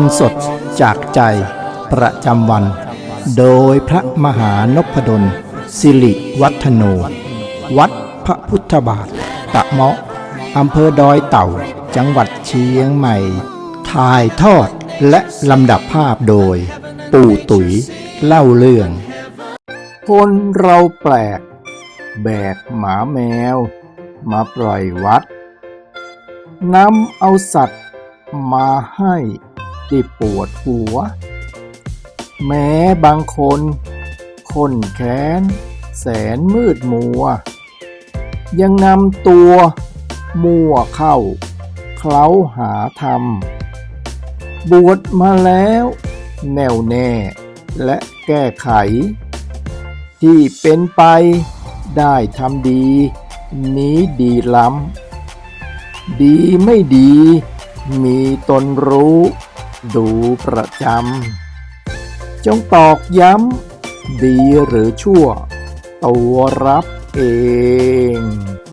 รสดจากใจประจำวัน โดยพระมหานพดล สิริวัฒโน วัดพระพุทธบาท ตะเมาะอำเภอดอยเต่า จังหวัดเชียงใหม่ ถ่ายทอดและลำดับภาพโดย ปู่ตุ๋ยเล่าเรื่อง คนเราแปลก แบกหมาแมว มาปล่อยวัดนำเอาสัตว์มาให้ ที่ปวดหัว แม้บางคนคนแค้นแสนมืดมัว ยังนำตัวมั่วเข้า เคล้าหาธรรม บวชมาแล้วแน่วแน่และแก้ไข ที่เป็นไปได้ทำดี นี้ดีล้ำดีไม่ดีมีตนรู้ ดูประจำ จงตอกย้ำ ดีหรือชั่ว ตัวรับเอง